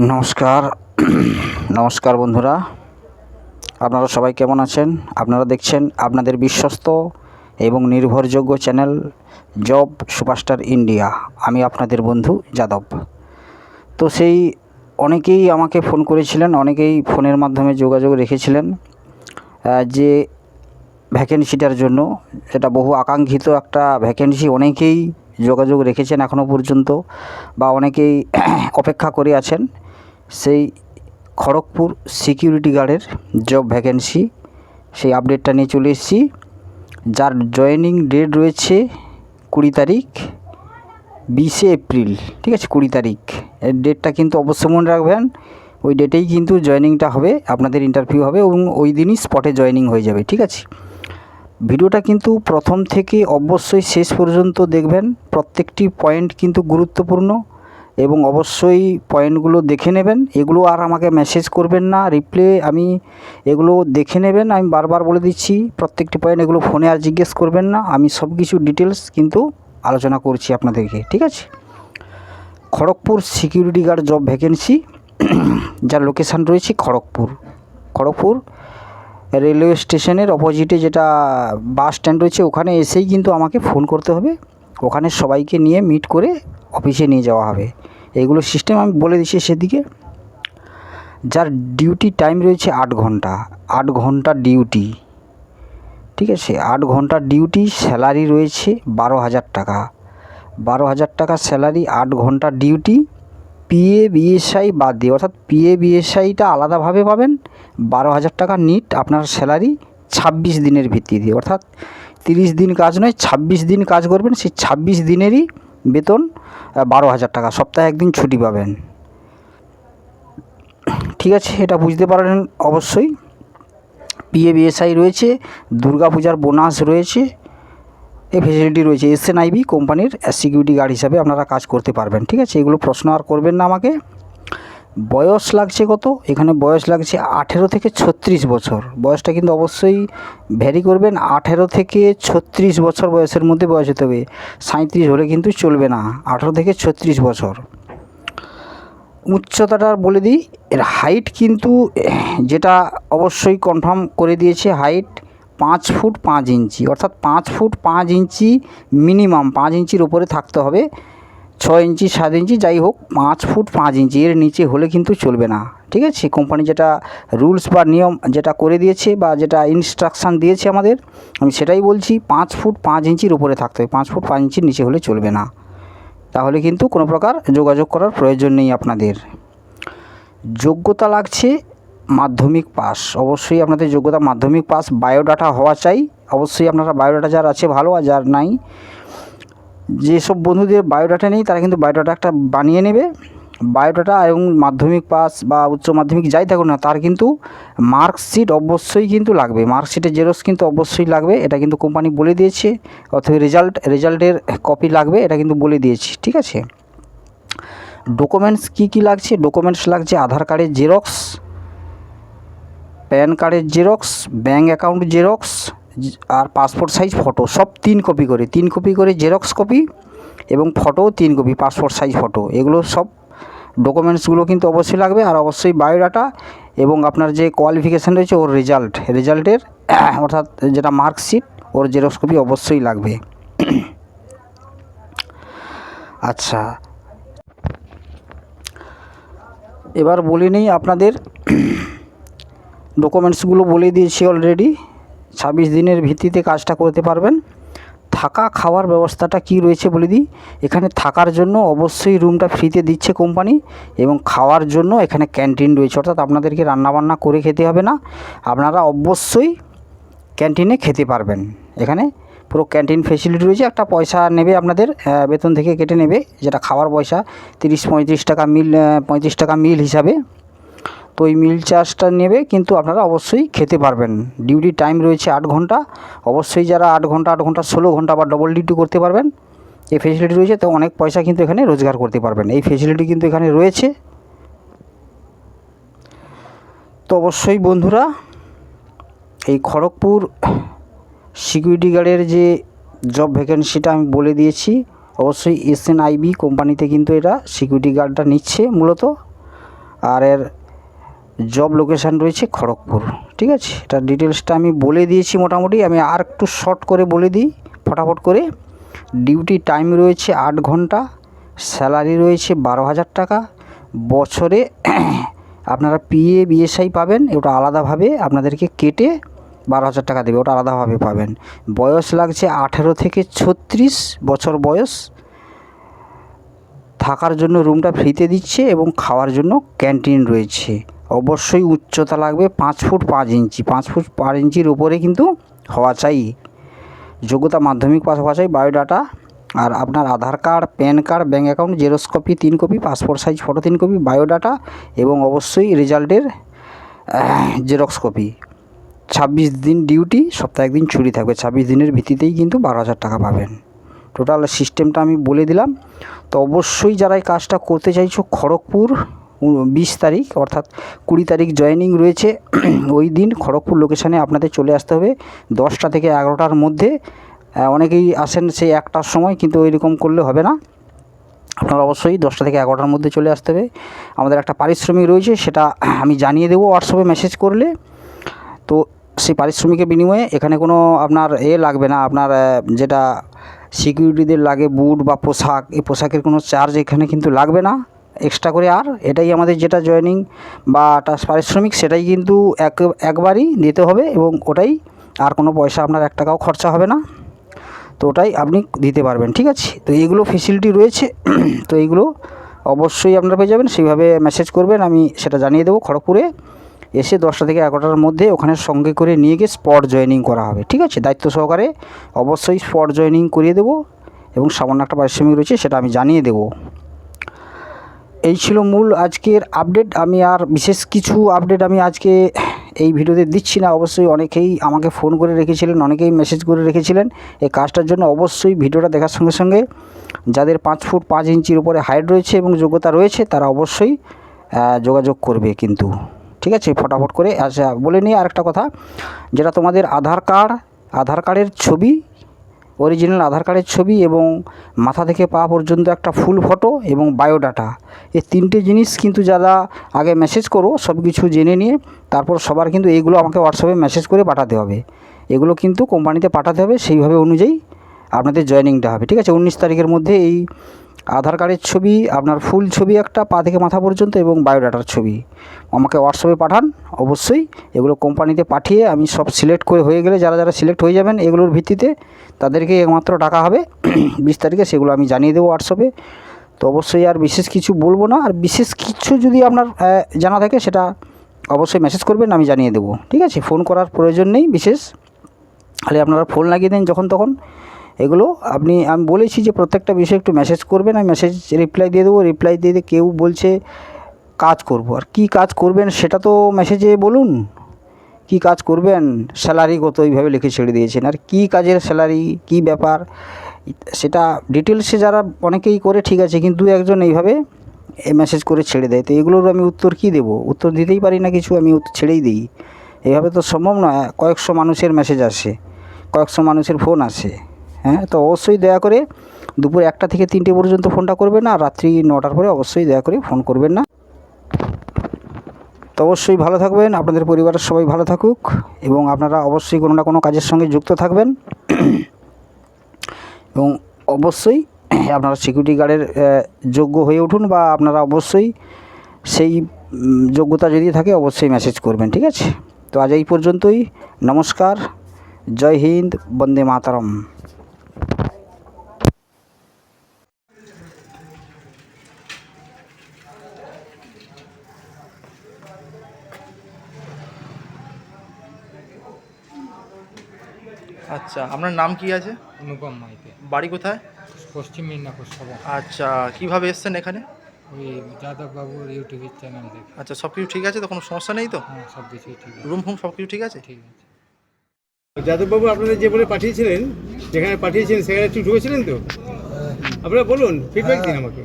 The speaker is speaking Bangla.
নমস্কার নমস্কার বন্ধুরা। আপনারা সবাই কেমন আছেন? আপনারা দেখছেন আপনাদের বিশ্বস্ত এবং নির্ভরযোগ্য চ্যানেল জব সুপারস্টার ইন্ডিয়া। আমি আপনাদের বন্ধু যাদব। তো সেই অনেকেই আমাকে ফোন করেছিলেন, অনেকেই ফোনের মাধ্যমে যোগাযোগ রেখেছিলেন যে ভ্যাকেন্সিটার জন্য। সেটা বহু আকাঙ্ক্ষিত একটা ভ্যাকেন্সি। অনেকেই যোগাযোগ রেখেছেন এখনও পর্যন্ত বা অনেকেই অপেক্ষা করে আছেন। সেই খড়গপুর সিকিউরিটি গার্ডের জব ভ্যাকেন্সি সেই আপডেটটা নিয়ে চলে এসেছি। যার জয়েনিং ডেট রয়েছে কুড়ি তারিখ, বিশে এপ্রিল, ঠিক আছে, কুড়ি তারিখ। এর ডেটটা কিন্তু অবশ্যই মনে রাখবেন, ওই ডেটেই কিন্তু জয়েনিংটা হবে, আপনাদের ইন্টারভিউ হবে এবং ওই দিনই স্পটে জয়েনিং হয়ে যাবে, ঠিক আছে? ভিডিওটা কিন্তু প্রথম থেকে অবশ্যই শেষ পর্যন্ত দেখবেন, প্রত্যেকটি পয়েন্ট কিন্তু গুরুত্বপূর্ণ। এবং অবশ্যই পয়েন্টগুলো দেখে নেবেন। এগুলো আর আমাকে মেসেজ করবেন না। রিপ্লে আমি এগুলো দেখে নেবেন। আমি বারবার বলে দিচ্ছি, প্রত্যেকটি পয়েন্ট এগুলো ফোনে আর জিজ্ঞেস করবেন না। আমি সব কিছু ডিটেলস কিন্তু আলোচনা করছি আপনাদেরকে, ঠিক আছে? Kharagpur security guard job vacancy যার লোকেশান রয়েছে খড়গপুর। খড়গপুর রেলওয়ে স্টেশনের অপোজিটে যেটা বাস স্ট্যান্ড রয়েছে, ওখানে এসেই কিন্তু আমাকে ফোন করতে হবে। ওখানে সবাইকে নিয়ে মিট করে অফিসে নিয়ে যাওয়া হবে। এইগুলো সিস্টেম আমি বলে দিচ্ছি সেদিকে। যার ডিউটি টাইম রয়েছে আট ঘণ্টা আট ঘণ্টা ডিউটি ঠিক আছে? আট ঘণ্টা ডিউটি স্যালারি রয়েছে বারো হাজার টাকা। বারো হাজার টাকা স্যালারি আট ঘণ্টা ডিউটি পিএ বিএসআই বাদ দিয়ে। অর্থাৎ পিএ বিএসআইটা আলাদাভাবে পাবেন। বারো হাজার টাকা নিট আপনার স্যালারি ছাব্বিশ দিনের ভিত্তিতে অর্থাৎ তিরিশ দিন কাজ নয়, ছাব্বিশ দিন কাজ করবেন। সেই ছাব্বিশ দিনেরই বেতন বারো হাজার টাকা। সপ্তাহে একদিন ছুটি পাবেন। ঠিক আছে, এটা বুঝতে পারলেন অবশ্যই। পিএ বিএসআই রয়েছে, দুর্গাপূজার বোনাস রয়েছে, এই ফেসিলিটি রয়েছে। এসএনআইবি কোম্পানির সিকিউরিটি গার্ড হিসাবে আপনারা কাজ করতে পারবেন। ঠিক আছে, এগুলো প্রশ্ন আর করবেন না আমাকে। বয়স লাগছে কত? এখানে বয়স লাগছে আঠেরো থেকে ছত্রিশ বছর। বয়সটা কিন্তু অবশ্যই ভ্যারি করবেন। আঠেরো থেকে ছত্রিশ বছর বয়সের মধ্যে বয়স হতে হবে। সাঁত্রিশ হলে কিন্তু চলবে না। আঠেরো থেকে ছত্রিশ বছর। উচ্চতাটা বলে দিই, এর হাইট কিন্তু যেটা অবশ্যই কনফার্ম করে দিয়েছে হাইট পাঁচ ফুট পাঁচ ইঞ্চি। অর্থাৎ পাঁচ ফুট পাঁচ ইঞ্চি মিনিমাম পাঁচ ইঞ্চির ওপরে থাকতে হবে। ছয় ইঞ্চি, সাত ইঞ্চি, যাই হোক, পাঁচ ফুট পাঁচ ইঞ্চি। এর নিচে হলে কিন্তু চলবে না, ঠিক আছে? কোম্পানি যেটা রুলস বা নিয়ম যেটা করে দিয়েছে বা যেটা ইনস্ট্রাকশান দিয়েছে আমাদের, আমি সেটাই বলছি, পাঁচ ফুট পাঁচ ইঞ্চির উপরে থাকতে হবে। পাঁচ ফুট পাঁচ ইঞ্চির নিচে হলে চলবে না। তাহলে কিন্তু কোনো প্রকার যোগাযোগ করার প্রয়োজন নেই আপনাদের। যোগ্যতা লাগছে মাধ্যমিক পাস। অবশ্যই আপনাদের যোগ্যতা মাধ্যমিক পাস। বায়োডাটা হওয়া চাই। অবশ্যই আপনারা বায়োডাটা যার আছে ভালো আর যার নাই যেসব বন্ধুদের বায়োডাটা নেই, তারা কিন্তু বায়োডাটা একটা বানিয়ে নেবে। বায়োডাটা এবং মাধ্যমিক পাস বা উচ্চ মাধ্যমিক যাই থাকুক না, তার কিন্তু মার্কশিট অবশ্যই কিন্তু লাগবে। মার্কশিটের জেরক্স কিন্তু অবশ্যই লাগবে, এটা কিন্তু কোম্পানি বলে দিয়েছে। অথবা রেজাল্ট রেজাল্টের কপি লাগবে, এটা কিন্তু বলে দিয়েছি, ঠিক আছে? ডকুমেন্টস কী কী লাগছে? ডকুমেন্টস লাগছে আধার কার্ডের জেরক্স প্যান কার্ডের জেরক্স ব্যাঙ্ক অ্যাকাউন্ট জেরক্স আর পাসপোর্ট সাইজ ফটো সব তিন কপি করে। তিন কপি করে জেরক্স কপি এবং ফটোও তিন কপি পাসপোর্ট সাইজ ফটো এগুলো সব ডকুমেন্টসগুলো কিন্তু অবশ্যই লাগবে আর অবশ্যই বায়োডাটা এবং আপনার যে কোয়ালিফিকেশান রয়েছে ওর রেজাল্ট রেজাল্টের অর্থাৎ যেটা মার্কশিট ওর জেরক্স কপি অবশ্যই লাগবে। আচ্ছা। এবার বলে নিই আপনাদের ডকুমেন্টসগুলো বলে দিয়েছি অলরেডি ছাব্বিশ দিনের ভিত্তিতে কাজটা করতে পারবেন। থাকা খাওয়ার ব্যবস্থাটা কি রয়েছে বলে দিই? এখানে থাকার জন্য অবশ্যই রুমটা ফ্রিতে দিচ্ছে কোম্পানি এবং খাওয়ার জন্য এখানে ক্যান্টিন রয়েছে। অর্থাৎ আপনাদেরকে রান্নাবান্না করে খেতে হবে না। আপনারা অবশ্যই ক্যান্টিনে খেতে পারবেন। এখানে পুরো ক্যান্টিন ফেসিলিটি রয়েছে। একটা পয়সা নেবে আপনাদের বেতন থেকে কেটে নেবে। যেটা খাওয়ার পয়সা তিরিশ পঁয়ত্রিশ টাকা মিল পঁয়ত্রিশ টাকা মিল হিসাবে। তো ওই মিল চার্জটা নেবে, কিন্তু আপনারা অবশ্যই খেতে পারবেন। ডিউটি টাইম রয়েছে আট ঘণ্টা। অবশ্যই যারা আট ঘণ্টা আট ঘণ্টা, ষোলো ঘণ্টা বা ডবল ডিউটি করতে পারবেন, এই ফেসিলিটি রয়েছে, তো অনেক পয়সা কিন্তু এখানে রোজগার করতে পারবেন। এই ফেসিলিটি কিন্তু এখানে রয়েছে। তো অবশ্যই বন্ধুরা, এই খড়গপুর সিকিউরিটি গার্ডের যে জব ভ্যাকেন্সিটা আমি বলে দিয়েছি, অবশ্যই এস এন আইবি কোম্পানিতে কিন্তু এটা সিকিউরিটি গার্ডটা নিচ্ছে মূলত। আর এর জব লোকেশান রয়েছে খড়গপুর, ঠিক আছে? এটা ডিটেলসটা আমি বলে দিয়েছি মোটামুটি, আমি আর একটু শর্ট করে বলে দিই, ফটাফট করে। ডিউটি টাইম রয়েছে আট ঘণ্টা স্যালারি রয়েছে বারো হাজার টাকা। বছরে আপনারা পিএ বিএসআই পাবেন, ওটা আলাদাভাবে আপনাদেরকে কেটে বারো হাজার টাকা দেবে, ওটা আলাদাভাবে পাবেন। বয়স লাগছে আঠেরো থেকে ছত্রিশ বছর বয়স। থাকার জন্য রুমটা ফ্রিতে দিচ্ছে এবং খাওয়ার জন্য ক্যান্টিন রয়েছে। অবশ্যই উচ্চতা লাগবে পাঁচ ফুট পাঁচ ইঞ্চি। পাঁচ ফুট পাঁচ ইঞ্চির উপরে কিন্তু হওয়া চাই। যোগ্যতা মাধ্যমিক পাস হওয়া চাই, বায়োডাটা। আর আপনার Aadhaar card, PAN card, bank account, xerox copy, তিন কপি, পাসপোর্ট সাইজ ফটো, তিন কপি, বায়োডাটা এবং অবশ্যই রেজাল্টের জেরক্স কপি। ছাব্বিশ দিন ডিউটি, সপ্তাহে একদিন ছুটি থাকবে। ছাব্বিশ দিনের ভিত্তিতেই কিন্তু বারো হাজার টাকা পাবেন। টোটাল সিস্টেমটা আমি বলে দিলাম। তো অবশ্যই যারা এই কাজটা করতে চাইছো, খড়গপুর বিশ তারিখ, অর্থাৎ কুড়ি তারিখ জয়েনিং রয়েছে। ওই দিন খড়গপুর লোকেশানে আপনাদের চলে আসতে হবে। দশটা থেকে এগারোটার মধ্যে অনেকেই আসেন সেই একটার সময়, কিন্তু ওইরকম করলে হবে না। আপনারা অবশ্যই দশটা থেকে এগারোটার মধ্যে চলে আসতে হবে। আমাদের একটা পারিশ্রমিক রয়েছে, সেটা আমি জানিয়ে দেবো হোয়াটসঅ্যাপে মেসেজ করলে। তো সেই পারিশ্রমিকের বিনিময়ে এখানে কোনো আপনার এ লাগবে না। আপনার যেটা সিকিউরিটিদের লাগে, বুট বা পোশাক, এই পোশাকের কোনো চার্জ এখানে কিন্তু লাগবে না। এক্সট্রা করে আর এটাই আমাদের যেটা জয়েনিং বা পারিশ্রমিক সেটাই কিন্তু এক, একবারই দিতে হবে এবং ওটাই আর কোনো পয়সা আপনার এক টাকাও খরচা হবে না। তো ওটাই আপনি দিতে পারবেন, ঠিক আছে? তো এইগুলো ফেসিলিটি রয়েছে, তো এইগুলো অবশ্যই আপনারা পেয়ে যাবেন। সেইভাবে মেসেজ করবেন, আমি সেটা জানিয়ে দেবো খড়গপুরে। এসে দশটা থেকে এগারোটার মধ্যে ওখানে সঙ্গে করে নিয়ে গিয়ে স্পট জয়েনিং করা হবে, ঠিক আছে? দায়িত্ব সহকারে অবশ্যই স্পট জয়েনিং করিয়ে দেবো এবং সামান্য একটা পারিশ্রমিক রয়েছে সেটা আমি জানিয়ে দেবো। এই ছিল মূল আজকের আপডেট আমি আর বিশেষ কিছু আপডেট আমি আজকে এই ভিডিওতে দিচ্ছি না। অবশ্যই অনেকেই আমাকে ফোন করে রেখেছিলেন, অনেকেই মেসেজ করে রেখেছিলেন। এই কাজটার জন্য অবশ্যই ভিডিওটা দেখার সঙ্গে সঙ্গে যাদের পাঁচ ফুট পাঁচ ইঞ্চির উপরে হাইট রয়েছে এবং যোগ্যতা রয়েছে, তারা অবশ্যই যোগাযোগ করবে কিন্তু। ঠিক আছে? ফটাফট করে আচ্ছা বলে নিই আরেকটা কথা, যেটা তোমাদের আধার কার্ড, আধার কার্ডের ছবি অরিজিনাল আধার কার্ডের ছবি এবং মাথা থেকে পা পর্যন্ত একটা ফুল ফটো এবং বায়োডাটা এই তিনটে জিনিস কিন্তু যারা আগে মেসেজ করো সব কিছু জেনে নিয়ে তারপর সবার কিন্তু এইগুলো আমাকে হোয়াটসঅ্যাপে মেসেজ করে পাঠাতে হবে। এগুলো কিন্তু কোম্পানিতে পাঠাতে হবে, সেইভাবে অনুযায়ী আপনাদের জয়নিংটা হবে। ঠিক আছে, উনিশ তারিখের মধ্যে এই আধার কার্ডের ছবি, আপনার ফুল ছবি একটা, পা থেকে মাথা পর্যন্ত এবং বায়োডাটার ছবি। আমাকে হোয়াটসঅ্যাপে পাঠান, অবশ্যই। এগুলো কোম্পানিতে পাঠিয়ে আমি সব সিলেক্ট করে হয়ে গেলে যারা যারা সিলেক্ট হয়ে যাবেন, এগুলোর ভিত্তিতে তাদেরকে একমাত্র টাকা হবে। বিশ তারিখে সেগুলো আমি জানিয়ে দেবো হোয়াটসঅ্যাপে তো অবশ্যই আর বিশেষ কিছু বলব না। আর বিশেষ কিছু যদি আপনার জানা থাকে সেটা অবশ্যই মেসেজ করবেন, আমি জানিয়ে দেবো। ঠিক আছে? ফোন করার প্রয়োজন নেই বিশেষ। খালি আপনারা ফোন লাগিয়ে দেন যখন তখন। এগুলো আপনি, আমি বলেছি যে প্রত্যেকটা বিষয়ে একটু মেসেজ করবেন, আমি মেসেজ রিপ্লাই দিয়ে দেবো রিপ্লাই দিয়ে দিয়ে কেউ বলছে কাজ করব। আর কি কাজ করবেন সেটা তো মেসেজে বলুন। কি কাজ করবেন? স্যালারি কত? এইভাবে লিখে ছেড়ে দিয়েছেন। আর কি কাজের স্যালারি কি ব্যাপার? সেটা ডিটেলসে যারা অনেকেই করে, ঠিক আছে, কিন্তু একজন এইভাবে মেসেজ করে ছেড়ে দেয়। তো এগুলোর আমি উত্তর কি দেব? উত্তর দিতেই পারি না কিছু, আমি ছেড়েই দিই। এইভাবে তো সম্ভব নয়। কয়েকশো মানুষের মেসেজ আসে। কয়েকশো মানুষের ফোন আসে। হ্যাঁ তো অবশ্যই দয়া করে দুপুর একটা থেকে তিনটে পর্যন্ত ফোনটা করবেন না রাত্রি নটার পরে অবশ্যই দয়া করে ফোন করবেন না। তো অবশ্যই ভালো থাকবেন, আপনাদের পরিবারের সবাই ভালো থাকুক, এবং আপনারা অবশ্যই কোনো না কোনো কাজের সঙ্গে যুক্ত থাকবেন। এবং অবশ্যই আপনারা সিকিউরিটি গার্ডের যোগ্য হয়ে উঠুন, বা আপনারা অবশ্যই সেই যোগ্যতা যদি থাকে অবশ্যই মেসেজ করবেন, ঠিক আছে? তো আজ এই পর্যন্তই, নমস্কার, জয় হিন্দ, বন্দে মাতারম। আচ্ছা আপনার নাম কি আছে? অনুপম মাইতে। বাড়ি কোথায়? পশ্চিম মেদিনীপুর সভা আচ্ছা কীভাবে এসছেন এখানে? ওই যাদব বাবুর ইউটিউবের চ্যানেল দেখে। আচ্ছা সব কিছু ঠিক আছে তো? কোনো সমস্যা নেই তো? হ্যাঁ সব কিছুই ঠিক আছে। রুম ফুম সব কিছু ঠিক আছে? ঠিক আছে। যাদববাবু আপনাদের যে বলে পাঠিয়েছিলেন যেখানে পাঠিয়েছিলেন সেখানে একটু ঢুকেছিলেন তো? আপনারা বলুন ফিডব্যাক দিন আমাকে।